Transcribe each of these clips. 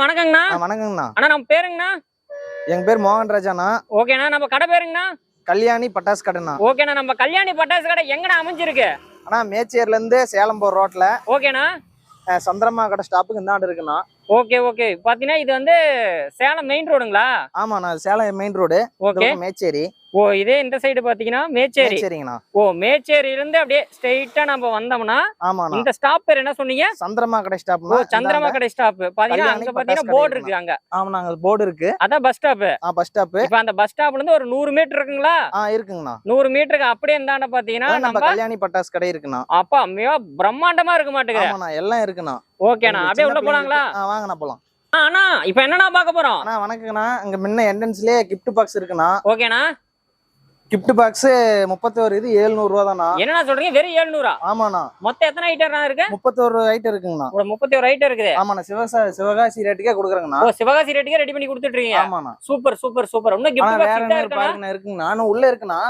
வணக்கங்கண்ணா. வணக்கங்கண்ணா. அண்ணா நம்ம பேருங்கண்ணா. எங்க பேர் மோகன்ராஜாண்ணா. ஓகேண்ணா நம்ம கடை பேருங்கண்ணா. கல்யாணி பட்டாசு கடைண்ணா. ஓகேண்ணா நம்ம கல்யாணி பட்டாசு கடை எங்கண்ணா அமைஞ்சிருக்கு? அண்ணா மேச்சேர்ல இருந்து சேலம் போற ரோட்ல. ஓகேண்ணா. சந்திரமா கடை ஸ்டாப்புக்கு இந்தாண்டு இருக்குண்ணா. Okay okay. பாத்தீங்கன்னா இது வந்து சேலம் மெயின் ரோடுங்களா ஆமாண்ணா Salem main road okay. Mecheri. ஓ இதே இந்த சைடு பாத்தீங்கன்னா மேச்சேரி. மேச்சேரிங்கண்ணா. ஓ மேச்சேரியில இருந்து அப்படியே ஸ்ட்ரெயிட்டா நம்ம வந்தோம்னா ஆமாண்ணா. இந்த ஸ்டாப் பேர் என்ன சொன்னீங்க? சந்திரமா கடை ஓ ஸ்டாப்னா சந்திரமா கடை ஸ்டாப் பாத்தீங்கன்னா அங்க பாத்தீங்கன்னா போர்டு. இருக்கு அங்க. ஆமாண்ணா போர்டு இருக்கு. அதான் பஸ் ஸ்டாப் ஆ பஸ் ஸ்டாப்பு இப்ப அந்த பஸ் ஸ்டாப்ல இருந்து ஒரு நூறு மீட்டர் இருக்குங்களா? ஆ இருக்குங்கண்ணா. நூறு மீட்டருக்கு அப்படியே இருந்தாண்ட பாத்தீங்கன்னா நம்ம கல்யாணி பட்டாசு கடை இருக்குண்ணா. அப்பா மிக பிரம்மாண்டமா இருக்க மாட்டேங்குது ஆமாண்ணா எல்லாம் இருக்குண்ணா. ஓகேண்ணா அப்படியே உள்ள போலாங்களா? வாங்கண்ணா போலாம். அண்ணா இப்ப என்னண்ணா பார்க்க போறோம்? அண்ணா வணக்கங்கண்ணா. இங்க முன்ன என்ட்ரன்ஸ்லயே கிஃப்ட் பாக்ஸ் இருக்குண்ணா. ஓகேண்ணா. கிஃப்ட் பாக்ஸ் முப்பத்தோரு இது ஏழ்நூறு ரூபா தானா என்னண்ணா சொல்றீங்க? வெறும் ஏழுநூறா? ஆமாண்ணா. மொத்தம் எத்தனை ஐட்டம்ண்ணா இருக்கு? முப்பத்தோரு ஐட்டம் இருக்குங்கண்ணா. முப்பத்தி ஒரு ஐட்டம் இருக்குது. ஆமாண்ணா சிவசா சிவகாசி ரேட்டுக்கே கொடுக்குறேங்கண்ணா. சிவகாசி ரேட்டுக்கே ரெடி பண்ணி கொடுத்துட்டு ஆமாண்ணா. Super super super. இன்னும் கிஃப்ட் பாக்ஸ் என்ன இருக்கா பாருங்கண்ணா இருக்குங்கண்ணா. நானும் உள்ள இருக்குண்ணா.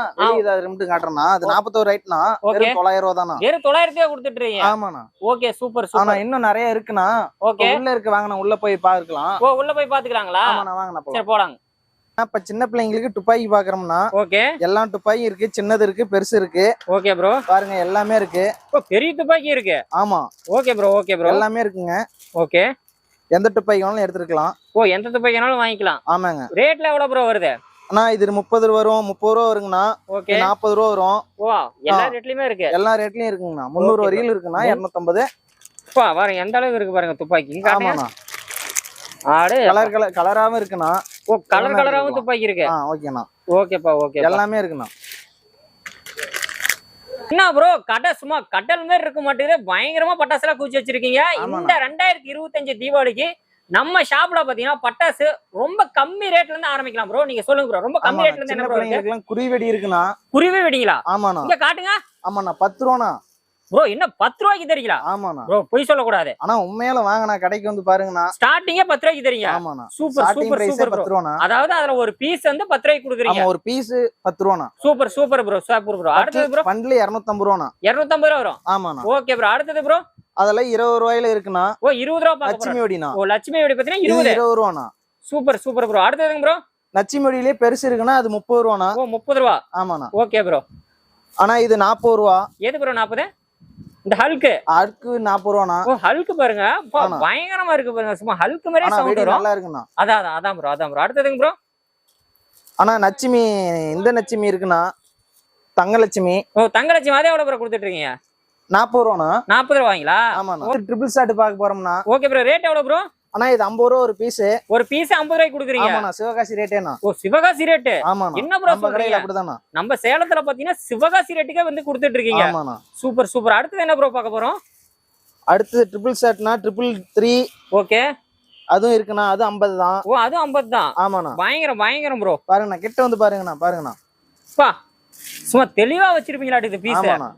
இதை ரெண்டு காட்டுறேண்ணா. அது நாற்பத்தோரு ஐட்னா. வெறும் தொள்ளாயிரம் ரூபா தானா வெறும் தொள்ளாயிரத்தியே கொடுத்துட்டு இருக்கீங்க ஆமாண்ணா. ஓகே சூப்பர் ஆனா இன்னும் நிறைய இருக்குண்ணா. ஓகே. உள்ள இருக்கு வாங்கண்ணா. உள்ள போய் பார்க்கலாம். ஓ உள்ள போய் பாத்துக்கலாங்களா ஆமாண்ணா வாங்கண்ணா சரி போலாங்க. இப்ப சின்ன பிள்ளைங்களுக்கு துப்பாக்கி பாக்குறோம்னா ஓகே. எல்லா துப்பாக்கி இருக்கு சின்னது இருக்கு பெருசு இருக்கு. ஓகே ப்ரோ பாருங்க எல்லாமே இருக்கு. பெரிய துப்பாக்கி இருக்கு. ஆமா. ஓகே ப்ரோ ஓகே ப்ரோ எல்லாமே இருக்குங்க. ஓகே. எந்த துப்பாக்கி வேணாலும் எடுத்துருக்கலாம். ஓ எந்த துப்பாக்கினாலும் வாங்கிக்கலாம். ஆமாங்க. ரேட்ல எவ்வளவு ப்ரோ வருது? அண்ணா இது முப்பது ரூபா வரும். முப்பது ரூபா வருங்கண்ணா. ஓகே. நாற்பது ரூபா வரும். ஓ எல்லா ரேட்லயுமே இருக்கு. எல்லா ரேட்லயும் இருக்குங்கண்ணா. முந்நூறு வரையிலும் இருக்குண்ணா. இரநூத்தம்பது. பாருங்க எந்த அளவுக்கு இருக்கு பாருங்க துப்பாக்கி. ஆமாண்ணா. ஆடு. கலர் கலர் கலராவும் இருக்குண்ணா. ஓ கலர் கலராவும். துப்பாக்கி இருக்கு ஆ ஓகேண்ணா. ஓகேப்பா ஓகே எல்லாமே இருக்குண்ணா. என்ன ப்ரோ கடை சும்மா கடல் மாதிரி இருக்க மாட்டேங்குது. பயங்கரமா பட்டாசு எல்லாம் கூச்சி வச்சிருக்கீங்க. இந்த ரெண்டாயிரத்தி இருபத்தஞ்சு தீபாவளிக்கு நம்ம ஷாப்ல பாத்தீங்கன்னா பட்டாசு ரொம்ப கம்மி ரேட்ல இருந்து ஆரம்பிக்கலாம் ப்ரோ நீங்க சொல்லுங்க ப்ரோ ரொம்ப கம்மி ரேட்ல இருந்து என்ன ப்ரோ பிள்ளைங்களுக்குலாம் குருவிவெடி இருக்குண்ணா. குருவி வெடிங்களா? ஆமாண்ணா. இங்க காட்டுங்க. ஆமாண்ணா. பத்து ரூபாண்ணா. ப்ரோ என்ன பத்து ரூபாய்க்கு தரீங்களா ஆமாண்ணா. ப்ரோ பொய் சொல்லக்கூடாது. ஆனா உண்மையில வாங்கண்ணா கடைக்கு வந்து பாருங்கண்ணா. ஸ்டார்டிங்கே பத்து ரூபாய்க்கு தரீங்க ஆமாண்ணா. சூப்பர் சூப்பர் சூப்பர் ப்ரோ பத்து ரூபாண்ணா. அதாவது அதுல ஒரு பீஸ் வந்து பத்து ரூபாய்க்கு கொடுக்குறீங்க. ஒரு பீஸ் பத்து ரூபாண்ணா. Super super bro super bro அடுத்தது ப்ரோ பண்டில் இரநூத்தம்பது ரூபாண்ணா. இருநூத்தம்பது ரூபா வரும். ஆமாண்ணா. ஓகே ப்ரோ அடுத்தது ப்ரோ அதெல்லாம் இருபது ரூபாயில இருக்குண்ணா. ஓ இருபது ரூபா லட்சுமி வெடிண்ணா. ஓ லட்சுமி வெடி பாத்தீங்கன்னா இது இருபது. இருபது ரூபாண்ணா. சூப்பர் சூப்பர் ப்ரோ அடுத்ததுங்க ப்ரோ லட்சுமி வெடியிலே பெருசு இருக்குண்ணா அது முப்பது ரூபாண்ணா. ஓ முப்பது ரூபா. ஆமாண்ணா. ஓகே ப்ரோ ஆனா இது நாற்பது ரூபா. எது ப்ரோ நாற்பது இந்த ஹல்க்கு அடுக்கு நாற்பது ரூபாண்ணா. ஹல்க்கு பாருங்க. பயங்கரமா இருக்கு பாருங்க. சும்மா ஹல்க்கு மாதிரியே சவுண்ட் வரும். நல்லா இருக்குண்ணா. அதான் அதான் அதான் ப்ரோ அதான் ப்ரோ அடுத்ததுங்க ப்ரோ ஆனா லட்சுமி இந்த லட்சுமி இருக்குண்ணா. தங்க லட்சுமி ஓ தங்கலட்சுமி அதே எவ்வளவு ப்ரோ கொடுத்துட்டு இருக்கீங்க நாற்பது ரூபாண்ணா. நாற்பது ரூபாய்ங்களா ஆமாண்ணா. ட்ரிபிள் ஷாட் பார்க்க போறோம்னா ஓகே ப்ரோ ரேட் எவ்வளவு ப்ரோ ஆனா இது ஐம்பது ரூபா ஒரு பீஸ் ஒரு பீஸ் ஐம்பது ரூபாய்க்கு கொடுக்குறீங்க? ஆமாண்ணா சிவகாசி ரேட்டேண்ணா ஓ சிவகாசி ரேட்டு ஆமாண்ணா. என்ன ப்ரோ சொல்றீங்க? அப்படிதாண்ணா. நம்ம சேலத்துல பாத்தீங்கன்னா சிவகாசி ரேட்டுக்கே வந்து கொடுத்துட்டு இருக்கீங்க. ஆமாண்ணா. சூப்பர் சூப்பர் அடுத்தது என்ன ப்ரோ பார்க்க போறோம்? அடுத்து ட்ரிபிள் ஷாட்னா ட்ரிபிள் த்ரீ ஓகே அதுவும் இருக்குண்ணா அது ஐம்பது தான். ஓ அது ஐம்பது தான். ஆமாண்ணா. பயங்கரம் பயங்கரம் ப்ரோ பாருங்கண்ணா கிட்ட வந்து பாருங்கண்ணா பாருங்கண்ணா. பா சும்மா தெளிவா வச்சிருப்பீங்களா பீஸ் ஆமாண்ணா.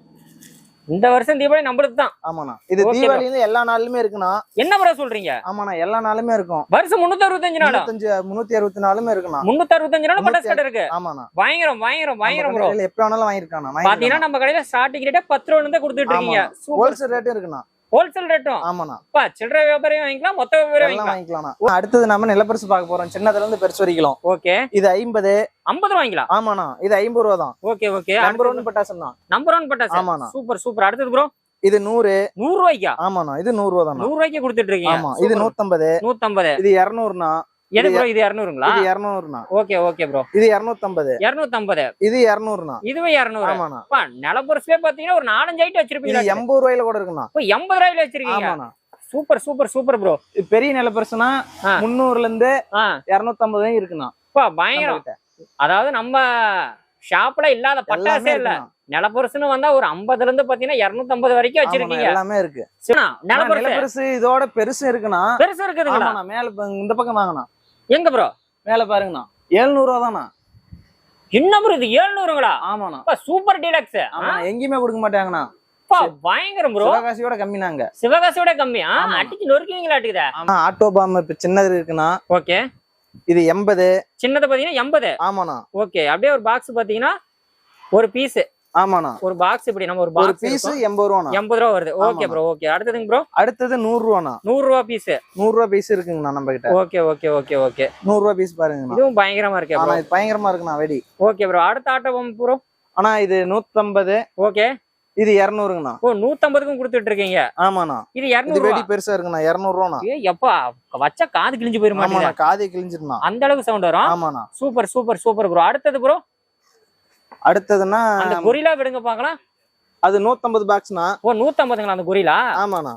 இந்த வருஷம் தீபாவளி நம்மளுக்கு தான் ஆமாண்ணா. இது. தீபாவளி வந்து எல்லா நாளுமே இருக்குண்ணா. என்ன ப்ரோ சொல்றீங்க? ஆமாண்ணா எல்லா நாளுமே இருக்கும். வருஷம் முன்னூத்தி அறுபத்தஞ்சு நாளா? முன்னூத்தி அறுபத்தி நாலுமே இருக்குண்ணா. முன்னூத்தி அறுபத்தஞ்சு நாள் பட்டாசு கடை இருக்கு. ஆமாண்ணா. பயங்கரம் பயங்கரம் பயங்கரம் ப்ரோ எப்ப வேணாலும் வாங்கிருக்காண்ணா பாத்தீங்கன்னா நம்ம கடையில ஸ்டார்டிங் ரேட்டே பத்து ரூபா தான் கொடுத்துட்டு இருக்கீங்க. ஹோல்சேல் ரேட்டும் இருக்குண்ணா. ஹோல்சேல் ரேட்டும் ஆமாண்ணா. சில்லறை வியாபாரியும் வாங்கிக்கலாம் மொத்த வியாபாரியும் வாங்கிக்கலாம். அடுத்தது நம்ம நிலப்பரிசு பார்க்க போறோம். சின்னதுல இருந்து பெருசு வரைக்கும். ஓகே. இது ஐம்பது. ஐம்பது வாங்கிக்கலாம். ஆமாண்ணா. இது ஐம்பது ரூபா தான். Okay okay. நம்பர் ஒன் பட்டாசுண்ணா நம்பர் ஒன் பட்டாசு. ஆமாண்ணா. Super super. அடுத்தது ப்ரோ இது நூறு. நூறு ரூபாய்க்கா? ஆமாண்ணா. இது நூறு ரூபா தாண்ணா. நூறு ரூபாய்க்கு கொடுத்துட்டு இருக்கீங்க. ஆமா. இது நூத்தம்பது. நூத்தம்பது. இது இரநூறுண்ணா. எது ப்ரோ இது இரநூறுங்களா? இது இரநூறுண்ணா. ஓகே ஓகே ப்ரோ இது இரநூத்தம்பது. இரநூத்தம்பது. இது இரநூறுண்ணா. இதுவே இரநூறு. ஆமாண்ணா. அப்பா நிலப்பரிசுலே பாத்தீங்கன்னா ஒரு நாலஞ்சு ஐட்டம் வச்சிருப்பீங்க எண்பது ரூபாயில கூட இருக்குண்ணா. இப்போ எண்பது ரூபாயில வச்சிருக்கீங்க? சூப்பர் சூப்பர் சூப்பர் ப்ரோ பெரிய நிலப்பரிசுனா. முந்நூறுல இருந்து இரநூத்தம்பது இருக்குண்ணா. அப்பா பயங்கரம். அதாவது நம்ம ஷாப்ல இல்லாத பட்டாசே இல்ல. நிலப்பரிசுன்னு வந்தா ஒரு ஐம்பதுல இருந்து பாத்தீங்கன்னா இருநூத்தம்பது வரைக்கும் வச்சிருக்கீங்க. எல்லாமே இருக்கு. நிலப்பரிசு இதோட பெருசு இருக்குண்ணா. பெருசு இருக்குதுங்களா? மேல இப்ப இந்த பக்கம் வாங்கண்ணா. எங்க ப்ரோ மேல பாருங்கண்ணா. எழுநூறு ரூபா தானா என்ன ப்ரோ இது ஏழுநூறுங்களா ஆமாண்ணா. சூப்பர் டீலக்ஸ் ஆமா எங்கேயுமே கொடுக்க மாட்டாங்கண்ணா. பயங்கரம் ப்ரோ சிவகாசியோட கம்மினாங்க. சிவகாசியோட கம்மியா. அடிச்சு ஆமா ஆட்டோ இப்ப சின்னது இருக்குண்ணா. ஓகே. இது எண்பது. சின்னது பாத்தீங்கன்னா எண்பது. ஆமாண்ணா. ஓகே அப்படியே ஒரு பாக்ஸ் பாத்தீங்கன்னா ஒரு பீஸ் ஆமாண்ணா. ஒரு பாக்ஸ் இப்படி நம்ம ஒரு பாக்ஸ் பீஸ் எண்பது ரூபாண்ணா. எண்பது ரூபா வருது. ஓகே. ப்ரோ ஓகே அடுத்ததுங்க ப்ரோ அடுத்தது நூறு ரூபாண்ணா. நூறு ரூபா பீஸ் நூறு ரூபா பீஸ் இருக்குங்கண்ணா நம்ம கிட்ட ஓகே ஓகே ஓகே ஓகே நூறு ரூபா பீஸ் பாருங்கண்ணா. இதுவும் பயங்கரமா இருக்கே ஆனா இது பயங்கரமா இருக்குண்ணா வெடி. ஓகே ப்ரோ அடுத்த ஆட்டோ ப்ரோ ஆனா இது நூத்தம்பது. ஓகே இது இரநூறுங்கண்ணா. ஓ நூத்தம்பதுக்கும் கொடுத்துட்டு இருக்கீங்க ஆமாண்ணா. இது இருநூறு வெடி பெருசா இருக்குண்ணா இரநூறு ரூபாண்ணா ஏ எப்பா வச்சா காது கிழிஞ்சு மாட்டேங்குது காதே கிழிஞ்சிருண்ணா அந்த அளவுக்கு சவுண்ட் வரும். ஆமாண்ணா. சூப்பர் சூப்பர் சூப்பர் ப்ரோ அடுத்தது ப்ரோ அடுத்ததுன்னா அந்த கொரிலா விடுங்க பார்க்கலாம் அது நூத்தம்பது பாக்ஸ்ண்ணா ஓ நூத்தம்பதுங்களா அந்த கொரிலா? ஆமாண்ணா.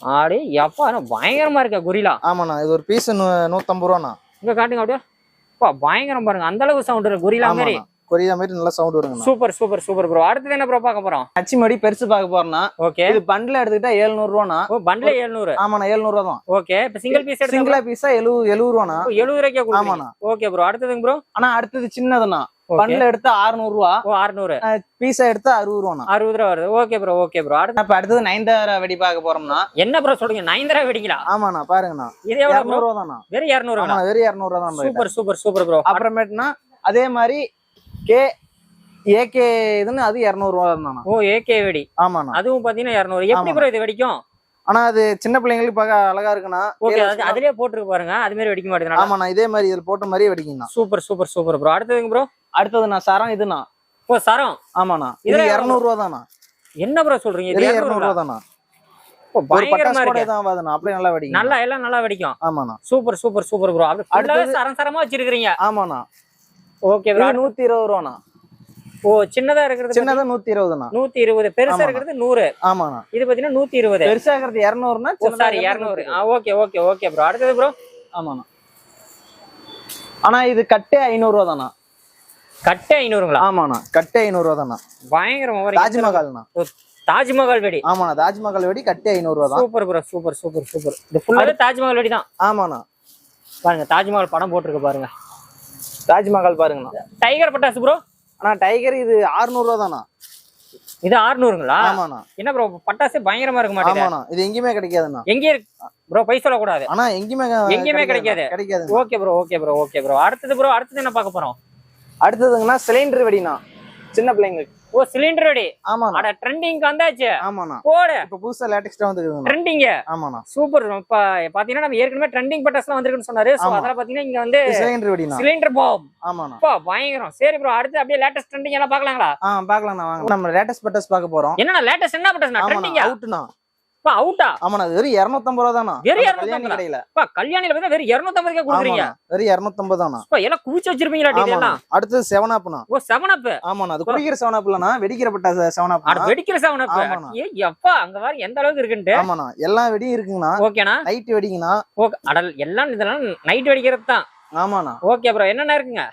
ஆடி எப்பா பயங்கரமா இருக்கா கொரிலா. ஆமாண்ணா இது ஒரு பீஸ் நூத்தம்பது ரூபாண்ணா. இங்க காட்டுங்க அப்படியே. அப்பா பயங்கரம் பாருங்க. அந்த அளவுக்கு சவுண்ட் இருக்கு கொரிலா மாதிரி. கொரியா மாதிரி நல்லா சவுண்ட் வருங்கண்ணா. சூப்பர் சூப்பர் சூப்பர் ப்ரோ அடுத்தது என்ன ப்ரோ பார்க்க போறோம்? அச்சு மடி பெருசு பார்க்க போறோம்னா ஓகே இது பண்டில் எடுத்துக்கிட்டா எழுநூறு ரூபாண்ணா ஓ பண்ட்ல எழுநூறு ஆமாண்ணா எழுநூறு ரூபா தான். ஓகே இப்ப சிங்கிள் பீஸ் எடுத்தா சிங்கிளா பீஸா எழுபது எழுபது ரூபாண்ணா எழுபது ரூபாய்க்கே ஆமாண்ணா. ஓகே ப்ரோ அடுத்ததுங்க ப்ரோ ஆனா அடுத்தது சின்னதுண்ணா. ஓகே பண்டில் எடுத்தா அறுநூறு ரூபா ஓ அறுநூறு பீஸா எடுத்தா அறுபது ரூபாண்ணா அறுபது ரூபா வருது. ஓகே ப்ரோ ஓகே ப்ரோ அடுத்து இப்ப அடுத்தது நைன்தார வெடி பார்க்க போறோம்னா. என்ன ப்ரோ சொல்றீங்க? நைந்தரா வெடிங்களா? ஆமாண்ணா பாருங்கண்ணா. இது எவ்வளவு இரநூறு ரூபா தாண்ணா வெறும் ஆமா வெறும் இரநூறு ரூபா தான். சூப்பர் சூப்பர் சூப்பர் ப்ரோ அப்புறமேட்டுனா அதே மாதிரி கே ஏகே இதுன்னு அது இரநூறு ரூபா தானா ஓ ஏகே வெடி. ஆமாண்ணா. அதுவும் பாத்தீங்கன்னா இரநூறு. எப்படி. ப்ரோ இது வெடிக்கும்? ஆனா அது சின்ன பிள்ளைங்களுக்கு பார்க்க அழகா இருக்குண்ணா. ஓகே அதுலயே போட்டுருக்கு பாருங்க. அது மாதிரி வெடிக்க மாட்டேங்குது ஆமாண்ணா இதே மாதிரி இதுல போட்ட மாதிரியே வெடிக்குங்கண்ணா. சூப்பர் சூப்பர் சூப்பர் ப்ரோ அடுத்ததுங்க ப்ரோ அடுத்தது நான் சரம் இதுண்ணா. ஓ சரம். ஆமாண்ணா. இது இதுல இரநூறு ரூபா தானா என்ன ப்ரோ சொல்றீங்க? இது வெறும் இரநூறு இரநூறு ரூபா தானா நல்லா எல்லாம் நல்லா வெடிக்கும். ஆமாண்ணா. சூப்பர் சூப்பர் சூப்பர் ப்ரோ அடுத்தது- சரம் சரமா வச்சிருக்கீங்க ஆமாண்ணா. ஓகே நூத்தி இருபது ரூபாண்ணா ஓ சின்னதா இருக்கிறது சின்னதா நூத்தி இருபதுண்ணா நூத்தி இருபது பெருசா. இருக்கிறது நூறு. ஆமாண்ணா. இது பாத்தீங்கன்னா நூத்தி இருபது பெருசா இருக்கிறது இரநூறுனா சாரி இரநூறு. ஓகே ஓகே ஓகே ப்ரோ அடுத்தது ப்ரோ ஆமாண்ணா. ஆனா இது கட்டே ஐநூறு ரூபா தானா கட்டு ஐநூறுங்களா? ஆமாண்ணா. கட்டே ஐநூறு ரூபா தானா பயங்கரம். தாஜ்மஹால்ண்ணா. தாஜ்மஹால் வெடி. ஆமாண்ணா தாஜ்மஹால் வெடி கட்டே ஐநூறு ரூபா தான் super bro super super super. இது ஃபுல்லாவே தாஜ்மஹால் வெடி தான் ஆமாண்ணா. பாருங்க தாஜ்மஹால் படம் போட்டிருக்கு பாருங்க. தாஜ்மஹால் பாருங்கண்ணா. டைகர் பட்டாசு ப்ரோ ஆனா டைகர் இது 600 ரூபா தானா இது ஆறுநூறுங்களா? ஆமாண்ணா. என்ன ப்ரோ பட்டாசு பயங்கரமா இருக்க மாட்டேங்குது. இது எங்கேயுமே கிடைக்காதுண்ணா. எங்கே ப்ரோ பை சொல்லக்கூடாது. ஆனா எங்கேயுமே எங்கேயுமே கிடைக்காது. கிடைக்காது. Okay bro okay bro okay bro அடுத்தது ப்ரோ அடுத்தது என்ன பார்க்க போறோம்? அடுத்ததுங்கன்னா சிலிண்டர் வெடிண்ணா. சின்ன பிள்ளைங்களுக்கு. ஓ சிலிண்டர் வெடி ஆமாண்ணா. அட ட்ரெண்டிங் வந்தாச்சு. ஆமாண்ணா. போடு. இப்ப புதுசா லேட்டஸ்டா வந்துருக்குதுண்ணா ட்ரெண்டிங் ஆமாண்ணா. சூப்பர் இப்ப பாத்தீங்கன்னா நம்ம ஏற்கனவே ட்ரெண்டிங் பட்டாஸ்லாம் வந்திருக்குன்னு சொன்னாரு. சோ ஆமா. அதெல்லாம் பாத்தீங்கன்னா இங்க வந்து சிலிண்டர் வெடிண்ணா. சிலிண்டர் பாம் ஆமாண்ணா. அப்பா பயங்கரம். சரி ப்ரோ அடுத்து அப்படியே லேட்டஸ்ட் ட்ரெண்டிங் எல்லாம் பார்க்கலாங்களா? ஆ பாக்கலாம்ண்ணா வாங்க. நம்ம லேட்டஸ்ட் பட்டாஸ் பார்க்க போறோம். என்னண்ணா லேட்டஸ்ட் என்ன பட்டாஸ்னா ஆமாண்ணா. ட்ரெண்டிங்கா அவுட்ண்ணா அப்பா அவுட்டா ஆமாண்ணா வெறும் 250 ரூபா தானா வெறும் நம்ம 250 கல்யாணி கடையில அப்பா கல்யாணில பார்த்தா வெறும் 250 கொடுக்குறீங்க. வெறும் 250 தானா எல்லாம் குவிச்சு வச்சிருப்பீங்களா இதெல்லாம் அடுத்தது செவன் அப்ண்ணா ஓ செவன் அப் ஆமாண்ணா அது குடிக்கிற செவன் அப்லண்ணா வெடிக்கிற செவன் அப் வெடிக்கிற செவன் அப். ஏ எப்பா அங்க பாரு எந்த அளவுக்கு இருக்குன்ட்டு? ஆமாண்ணா எல்லா வெடியும் இருக்குங்கண்ணா. ஓகேண்ணா. நைட் வெடிங்கண்ணா ஓகே அடல் எல்லாம் இதெல்லாம் நைட் வெடிக்கிறது தான் ஆமாண்ணா. ஓகே ப்ரோ என்னென்ன இருக்குங்க?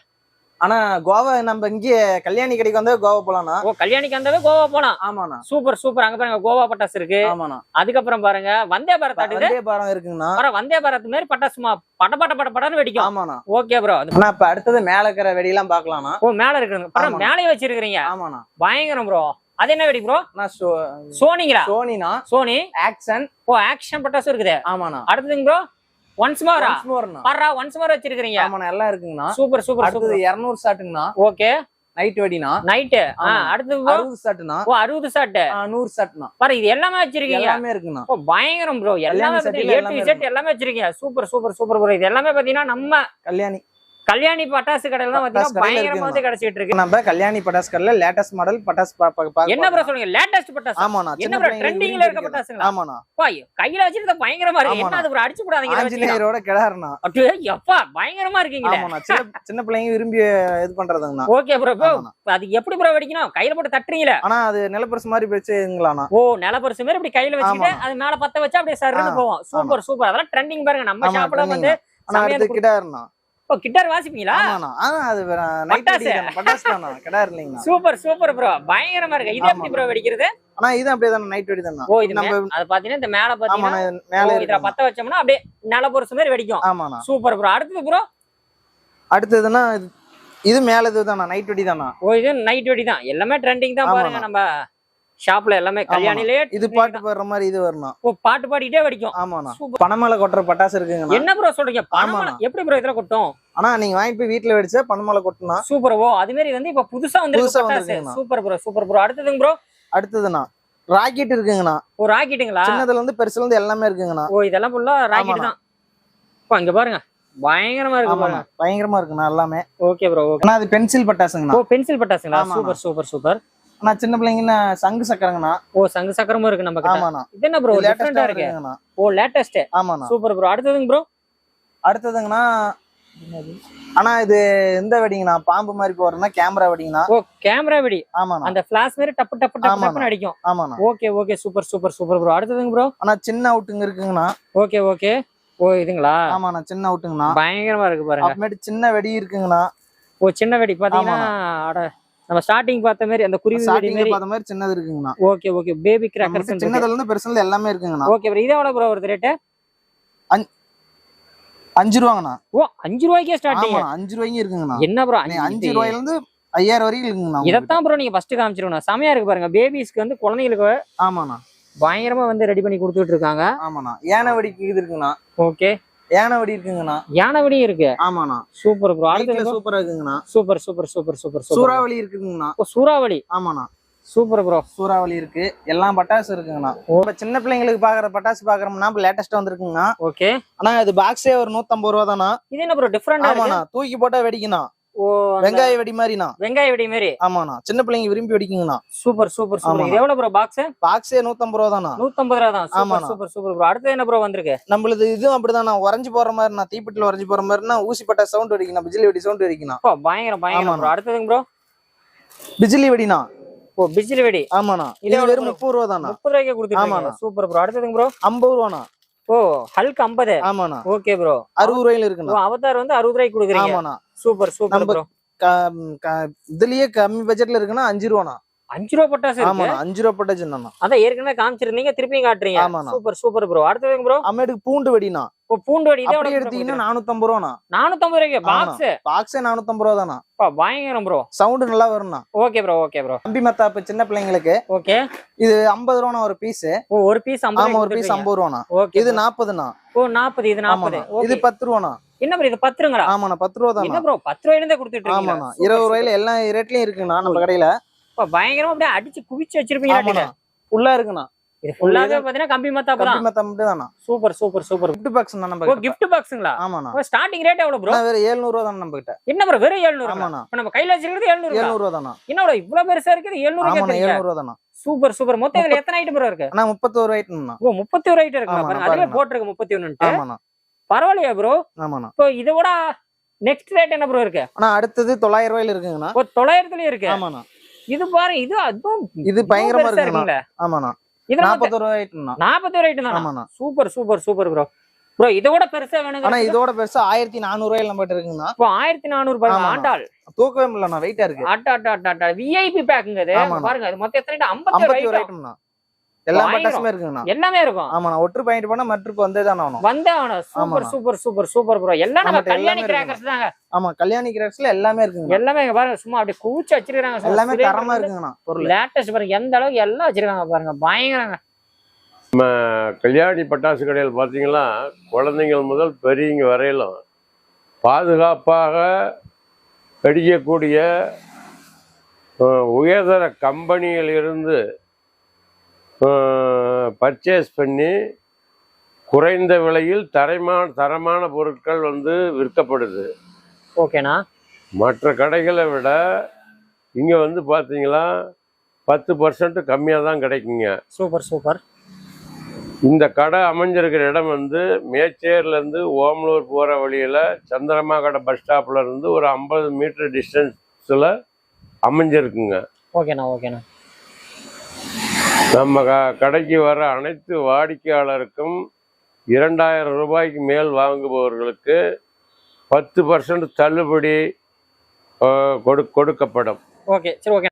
ஆனா கோவா நம்ம இங்கே கல்யாணி கடைக்கு வந்து கோவா போலாம்ண்ணா ஓ கல்யாணிக்கு வந்தாவே கோவா போலாம். ஆமாண்ணா. சூப்பர் சூப்பர். அங்க பாருங்க கோவா பட்டாசு இருக்கு. ஆமாண்ணா. அதுக்கப்புறம் பாருங்க வந்தே பாரத் வந்தே பாரம் இருக்குங்கண்ணா. வர வந்தே பாரத் மாதிரி பட்டாசுமா பட பட பட படன்னு வெடிக்கும். ஆமாண்ணா. ஓகே ப்ரோ ஆனா இப்ப அடுத்தது மேல இருக்கிற வெடியெல்லாம் பாக்கலாம்ண்ணா ஓ மேல இருக்குங்க படம். மேலேயே வச்சிருக்கீங்க ஆமாண்ணா. பயங்கரம் ப்ரோ அது என்ன வெடி ப்ரோ நான் சோனிங்களா? சோனினா சோனி. ஆக்சன் ஓ ஆக்ஷன் பட்டாசு இருக்குது. ஆமாண்ணா. அடுத்ததுங்க ப்ரோ ஒன்ஸ் மோரா. பர்ரா ஒன்ஸ் மோர் வச்சிருக்கீங்க ஆமாண்ணா எல்லாம் இருக்குங்கண்ணா. சூப்பர் சூப்பர் அடுத்தது சூப்பர். இருநூறு ஷாட்டுங்கண்ணா. ஓகே. நைட் வெடினா ஆமா. அடுத்தது bro? அறுபது ஷாட்டுனா ஓ அறுபது ஷாட் நூறு ஷாட்னா பாரு இது எல்லாமே வச்சிருக்கீங்க. எல்லாமே இருக்குண்ணா ஓ பயங்கரம் ப்ரோ எல்லாமே ஏ டு எல்லாமே செட் எல்லாமே வச்சிருக்கீங்க. சூப்பர் சூப்பர் சூப்பர் ப்ரோ இது எல்லாமே பாத்தீங்கன்னா நம்ம கல்யாணி. கல்யாணி பட்டாசு கடையில தான் பட்டாசு பாத்தீங்கன்னா கடையில பயங்கரமா வந்து கிடைச்சிட்டு இருக்கு. நம்ம கல்யாணி பட்டாஸ் கடையில லேட்டஸ்ட் மாடல் பட்டாஸ் பா- பா- பார்க்க என்ன ப்ரோ போறோம். சொல்றீங்க? லேட்டஸ்ட் பட்டாசு? ஆமாண்ணா. என்ன ப்ரோ ட்ரெண்டிங்ல இருக்க. பட்டாசுங்களா? ஆமாண்ணா. பா கையில வச்சிருந்தா பயங்கரமா இருக்கு. என்ன அது ப்ரோ அடிச்சு போடாதீங்க. ஆஞ்சநேயரோட கிடாருண்ணா. அப்படியே எப்பா பயங்கரமா இருக்கீங்களே. ஆமாண்ணா. சின்ன பிள்ளைங்க விரும்பி இது பண்றதுங்கண்ணா. Okay bro. அது எப்படி ப்ரோ வெடிக்கணும்? கையில போட்டு தட்டுறீங்களே. ஆனா அது நிலப்பரிசு மாதிரி வச்சுங்களாண்ணா. ஓ நிலப்பரிசு மாதிரி இப்படி கையில வச்சுட்டு. அது மேல பத்த வச்சா அப்படியே சர்ன்னு போவோம். Super super. அதெல்லாம் ட்ரெண்டிங் பாருங்க. நம்ம ஷாப்ல வந்து கிடாருண்ணா. ஓ கிட்டார் வாசிப்பீங்களா? அது பட்டாசு. பட்டாசு தானா கிடாரு இல்லைங்கண்ணா. சூப்பர் சூப்பர் ப்ரோ பயங்கரமா இருக்கு. இது எப்படி. ப்ரோ வெடிக்கிறது? ஆனா இது அப்படியே தானே நைட் வெடி தானே ஓ இது நம்ம அது பாத்தீங்கன்னா இந்த மேல பாத்தீங்கன்னா மேல இதுல. பத்த வச்சோம்னா அப்படியே நிலப்பரிசு மாதிரி வெடிக்கும். ஆமாண்ணா. சூப்பர் ப்ரோ அடுத்தது ப்ரோ அடுத்ததுன்னா இது- மேல இது தானா நைட் வெடி தானா ஓ இது நைட் வெடி தான் எல்லாமே ட்ரெண்டிங் தான் பாருங்க. நம்ம. ஷாப்ல எல்லாமே கல்யாணிலே இது பாட்டு பாடுற மாதிரி இது வரணும். ஓ பாட்டு பாடிட்டே வெடிக்கும். ஆமாண்ணா. சூப்பர். பணமேல கொட்டுற பட்டாசு இருக்குங்கண்ணா. என்ன ப்ரோ சொல்றீங்க? ஆமாண்ணா. எப்படி ப்ரோ இதுல கொட்டும்? ஆனா நீங்க வாங்கிட்டு போய் வீட்டுல வெடிச்சா பனமலை கொட்டினா சூப்பர் ஓ அது மாதிரி வந்து இப்ப புதுசா வந்து புதுசா பட்டாசு. வந்திருக்குங்கண்ணா. சூப்பர் ப்ரோ சூப்பர் ப்ரோ அடுத்ததுங்க ப்ரோ அடுத்ததுண்ணா. ராக்கெட் இருக்குங்கண்ணா. ஓ ராக்கெட்டுங்களா? சின்னதுல இருந்து பெருசுல இருந்து எல்லாமே இருக்குங்கண்ணா. ஓ இதெல்லாம் ஃபுல்லா ராக்கெட். தான். இப்போ இங்க பாருங்க. பயங்கரமா இருக்கு பயங்கரமா இருக்குண்ணா எல்லாமே. ஓகே ப்ரோ ஓகே அது பென்சில் பட்டாசுங்கண்ணா. ஓ பென்சில் பட்டாசுங்களா. Super super super. ஆனா சின்ன பிள்ளைங்கன்னா சங்கு சக்கரங்கண்ணா? ஓ சங்கு சக்கரமும் இருக்கு நம்ம ஆமாண்ணா. இது என்ன ப்ரோ லேட்டஸ்டா இருக்குங்கண்ணா ஓ லேட்டஸ்ட் ஆமாண்ணா. சூப்பர் ப்ரோ அடுத்ததுங்க ப்ரோ அடுத்ததுங்கண்ணா ஆனா இது எந்த வெடிங்கண்ணா பாம்பு மாதிரி போறதுன்னா கேமரா வெடிங்கண்ணா. ஓ கேமரா வெடி. ஆமாண்ணா. அந்த ஃபிளாஷ் மாதிரி டப்பு டப்பு டப்பு. டப்புன்னு அடிக்கும். ஆமாண்ணா. Okay okay super super super bro அடுத்ததுங்க bro ஆனா சின்ன அவுட்டுங்க இருக்குங்கண்ணா. Okay okay. ஓ இதுங்களா? ஆமாண்ணா சின்ன அவுட்டுங்கண்ணா. பயங்கரமா இருக்கு பாருங்க. அப்புறமேட்டு சின்ன வெடி இருக்குங்கண்ணா. ஓ சின்ன வெடி. பாத்தீங்கன்னா அட நம்ம ஸ்டார்டிங் பார்த்த மாதிரி அந்த குருவி வெடி மாதிரி. பார்த்த மாதிரி சின்னது இருக்குங்கண்ணா. ஓகே ஓகே பேபி கிராக்கர்ஸ் சின்னதுல இருந்து பெருசுல எல்லாமே இருக்குங்கண்ணா. ஓகே ப்ரோ இது எவ்வளவு ப்ரோ வருது ரேட்டு அஞ்சு ரூபாங்கண்ணா. ஓ அஞ்சு ரூபாய்க்கே ஸ்டார்டிங் அஞ்சு ரூபாய்க்கு இருக்குங்கண்ணா. என்ன ப்ரோ அஞ்சு ரூபாயில இருந்து ஐயாயிரம் வரைக்கும் இருக்குங்கண்ணா. இதத்தான் ப்ரோ நீங்க ஃபர்ஸ்ட் காமிச்சிருக்கணும். செமையா இருக்கு பாருங்க. பேபிஸ்க்கு வந்து குழந்தைங்களுக்கு ஆமாண்ணா. பயங்கரமா வந்து ரெடி பண்ணி கொடுத்துட்டு இருக்காங்க. ஆமாண்ணா. யானை வெடிக்கு இது இருக்குங்கண்ணா. ஓகே யானை வெடி இருக்குங்கண்ணா. யானை வெடியும் இருக்கு. ஆமாண்ணா. சூப்பர் ப்ரோ அடுத்தது சூப்பரா இருக்குங்கண்ணா. சூப்பர் சூப்பர் சூப்பர் சூப்பர் சூறாவளி இருக்குங்கண்ணா. ஓ சூறாவளி? ஆமாண்ணா. சூப்பர் ப்ரோ சூறாவளி இருக்கு. எல்லா பட்டாசு இருக்குங்கண்ணா. இப்ப சின்ன பிள்ளைங்களுக்கு பாக்குற பட்டாசு பாக்குறோம்னா இப்ப லேட்டஸ்டா வந்திருக்குங்கண்ணா. ஓகே. ஆனா இது பாக்ஸே ஒரு நூத்தம்பது ரூபா தானா இது என்ன ப்ரோ டிஃபரெண்டா இருக்கு? ஆமாண்ணா. தூக்கி போட்டா வெடிக்கணும் வெங்காய வெடி மாதிரிண்ணா வெங்காய வெடி மாதிரி ஆமாண்ணா. சின்ன பிள்ளைங்க விரும்பி வெடிக்குங்கண்ணா. Super super super. இது எவ்வளவு ப்ரோ பாக்ஸ் பாக்ஸே நூத்தம்பது ரூபா தானா நூத்தம்பது ரூபா தான். சூப்பர் ஆமாண்ணா. சூப்பர் சூப்பர் ப்ரோ அடுத்து என்ன ப்ரோ வந்திருக்கு? நம்மளுது இதுவும் அப்படிதாண்ணா. உறைஞ்சு போற மாதிரிண்ணா தீப்பெட்டில உறைஞ்சு போற மாதிரினா ஊசி பட்டா சவுண்ட் வெடிக்கணும் பிஜிலி வெடி சவுண்ட் வெடிக்கணும் பயங்கரம் பயங்கரம். ப்ரோ அடுத்ததுங்க ப்ரோ பிஜிலி வெடினா ஓ பிஜிலி வெடி. ஆமாண்ணா. இது வெறும் முப்பது ரூபா தானா முப்பது ரூபாய்க்கு கொடுத்துருக்காங்க. சூப்பர் ப்ரோ அடுத்ததுங்க ப்ரோ ஐம்பது ரூபாண்ணா. ஓ ஹல்க் ஐம்பது. ஆமாண்ணா. ஓகே ப்ரோ அறுபது ரூபாயில ஓ இருக்குண்ணா அவதார் வந்து அறுபது ரூபாய்க்கு கொடுக்குறீங்க. ஆமாண்ணா. சூப்பர் சூப்பர் ப்ரோ இதுலயே கம்மி பட்ஜெட்ல இருக்குன்னா அஞ்சு ரூபாண்ணா. அஞ்சு ரூபா பட்டாசு ஆமாண்ணா அஞ்சு ரூபா பட்டாச்சு என்னண்ணா. அதான் ஏற்கனவே காமிச்சிருந்தீங்க திருப்பியும் காட்டுறீங்க. ஆமாண்ணா. சூப்பர் சூப்பர் ப்ரோ அடுத்ததுங்க ப்ரோ அம்மேட்டுக்கு பூண்டு வெடினா ஓ பூண்டு வெடி அப்படி எடுத்தீங்கன்னா நானூத்தம்பது ரூபாண்ணா. நானூத்தம்பது ரூபாய்க்கு ஆமாண்ணா. பாக்ஸ் பாக்ஸே நானூத்தம்பது ரூபா தானா பயங்கரம் ப்ரோ சவுண்டு நல்லா வரும்ண்ணா. ஓகே ப்ரோ ஓகே ப்ரோ கம்பி மத்தாப்பு சின்ன பிள்ளைங்களுக்கு ஓகே இது ஐம்பது ரூபாண்ணா ஒரு பீஸ் ஓ ஒரு பீஸ் ஆமா ஒரு பீஸ் ஐம்பது ரூபாண்ணா. ஓகே இது நாற்பதுண்ணா ஓ நாற்பது இது நாற்பது இது பத்து ரூபாண்ணா. என்ன ப்ரோ இது பத்து ரூபாங்களா ஆமாண்ணா பத்து ரூபா என்ன தானா ப்ரோ பத்து ரூபாயில இருந்தே கொடுத்துட்டு ஆமாண்ணா. இருபது ரூபாயில எல்லா ரேட்லயும் இருக்குண்ணா நம்ம கடையில. பயங்கரமா அப்படியே அடிச்சு குவிச்சு வச்சிருப்பீங்க ஃபுல்லா இருக்குண்ணா. இது ஃபுல்லாவே பாத்தீங்கன்னா கம்பி மத்தாப்பு தான் தானா super super super. Gift box நம்ம ஓ கிட்ட. கிஃப்ட் பாக்ஸுங்களா ஆமாண்ணா. ஸ்டார்டிங் ரேட் எவ்வளவு ப்ரோ வேற 700 ரூபா தானே நம்ம கிட்ட. என்ன ப்ரோ வெறும் 700 ஆமாண்ணா. இப்ப நம்ம கையில வச்சிருக்கிறது 700 700 ரூபா தானா என்ன ப்ரோ இவ்வளவு பெருசா இருக்குது? 700 ஆமாண்ணா கேக்குறீங்க. 700 ரூபா தானா சூப்பர் சூப்பர். மொத்தம் இதுல எத்தனை ஐட்டம் ப்ரோ இருக்கு? ஆனா முப்பத்தோரு ஐட்டம்ண்ணா ஓ 31 ஐட்டம் இருக்கு பாருங்க பாருங்க. போட்டுருக்கு 31 ஆமாண்ணா. பரவாயில்லையா ப்ரோ ஆமாண்ணா. இப்போ இதை விட நெக்ஸ்ட் ரேட் என்ன ப்ரோ இருக்கு? ஆனா அடுத்தது தொள்ளாயிரம் ரூபாயில இருக்குங்கண்ணா. ஓ இருக்கு. ஆமாண்ணா. இது பாருங்க இது அதுவும் இது பயங்கரமா இருக்குங்களே ஆமாண்ணா இதுல நாற்பத்தோரு ரூபாய் ஐட்டம்ண்ணா நாற்பத்தி ஒரு ஐட்டம் தானா ஆமாண்ணா. Super super super bro bro இதை விட பெருசா வேணுங்க. ஆனா இதோட பெருசா ஆயிரத்தி நானூறு ரூபாயில நம்ம இருக்குங்கண்ணா. இப்போ ஆயிரத்தி நானூறு பாருங்க. ஆண்டாள் தூக்கவே முடியலண்ணா வெயிட்டா இருக்கு. ஆட்டா ஆட்டா ஆட்டா விஐபி பேக்குங்க இது. பாருங்க அது மொத்தம் எத்தனை ஐம்பத்தி ஐம்பத்தி ஒரு ஐட்டம்ண்ணா எல்லா. பட்டாசுமே இருக்குங்கண்ணா. எல்லாமே இருக்கும். ஆமாண்ணா ஒற்று பாயிண்ட் பண்ணா மற்றுக்கு வந்தே தானே ஆகணும். வந்தே ஆகணும். Super. Super super super bro எல்லாம் நம்ம கல்யாணி கிராக்கர்ஸ் தாங்க. ஆமா கல்யாணி கிராக்ஸ்ல எல்லாமே இருக்குங்க எல்லாமே பாருங்க சும்மா அப்படியே கூச்சு வச்சிருக்காங்க. எல்லாமே தரமா இருக்குங்கண்ணா பொருள். லேட்டஸ்ட் பாருங்க எந்த அளவுக்கு எல்லாம் வச்சிருக்காங்க பாருங்க பயங்கரங்க. கல்யாணி பட்டாசு கடையில் பார்த்தீங்கன்னா குழந்தைங்கள் முதல் பெரியவங்க வரையிலும் பாதுகாப்பாக வெடிக்கக்கூடிய உயர்தர கம்பெனியிலிருந்து பர்ச்சேஸ் பண்ணி குறைந்த விலையில் தரமான தரமான பொருட்கள் வந்து விற்கப்படுது. ஓகேண்ணா. மற்ற கடைகளை விட இங்கே வந்து பார்த்தீங்களா பத்து பர்சன்ட் கம்மியாக தான் கிடைக்குங்க. Super super. இந்த கடை அமைஞ்சிருக்கிற இடம் வந்து மேச்சேர்லேருந்து ஓமலூர் போகிற வழியில் சந்திரமா கடை பஸ் ஸ்டாப்ல இருந்து ஒரு ஐம்பது மீட்டர் டிஸ்டன்ஸில் அமைஞ்சிருக்குங்க. ஓகேண்ணா ஓகேண்ணா. நம்ம க கடைக்கு வர அனைத்து வாடிக்கையாளருக்கும் இரண்டாயிரம் ரூபாய்க்கு மேல் வாங்குபவர்களுக்கு பத்து பர்சன்ட் தள்ளுபடி கொடு கொடுக்கப்படும். ஓகே சரி ஓகே.